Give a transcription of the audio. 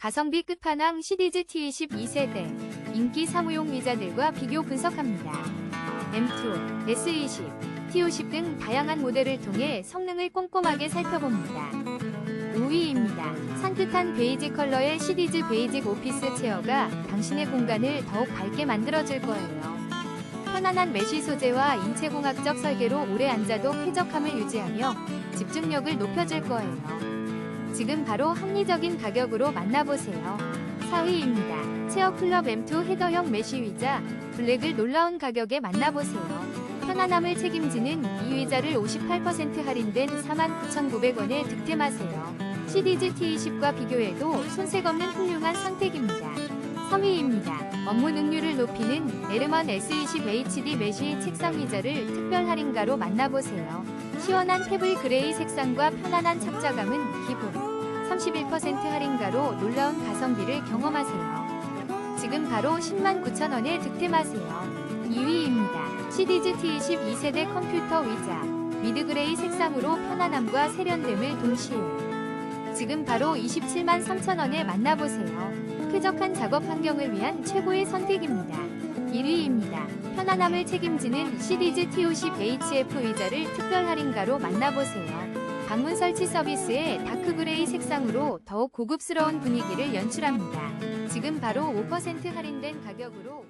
가성비 끝판왕 시리즈 T20 2세대 인기 사무용 의자들과 비교 분석합니다. M2, S20, T50 등 다양한 모델을 통해 성능을 꼼꼼하게 살펴봅니다. 5위입니다. 산뜻한 베이지 컬러의 시리즈 베이직 오피스 체어가 당신의 공간을 더욱 밝게 만들어줄 거예요. 편안한 메쉬 소재와 인체공학적 설계로 오래 앉아도 쾌적함을 유지하며 집중력을 높여줄 거예요. 지금 바로 합리적인 가격으로 만나보세요. 4위입니다. 체어클럽 M2 헤더형 메쉬 의자 블랙을 놀라운 가격에 만나보세요. 편안함을 책임지는 이 의자를 58% 할인된 49,900원에 득템하세요. 시리즈 T20과 비교해도 손색 없는 훌륭한 선택입니다. 3위입니다. 업무 능률을 높이는 에르먼 S20 HD 메쉬 책상 의자를 특별 할인가로 만나보세요. 시원한 페블 그레이 색상과 편안한 착자감은 기본. 31% 할인가로 놀라운 가성비를 경험하세요. 지금 바로 10만 9천원에 득템하세요. 2위입니다. 시리즈 T20 2세대 컴퓨터 의자. 미드그레이 색상으로 편안함과 세련됨을 동시에. 지금 바로 27만 3천원에 만나보세요. 쾌적한 작업 환경을 위한 최고의 선택입니다. 1위입니다. 편안함을 책임지는 시리즈 T50 HF 의자를 특별 할인가로 만나보세요. 방문 설치 서비스에 다크그레이 색상으로 더욱 고급스러운 분위기를 연출합니다. 지금 바로 5% 할인된 가격으로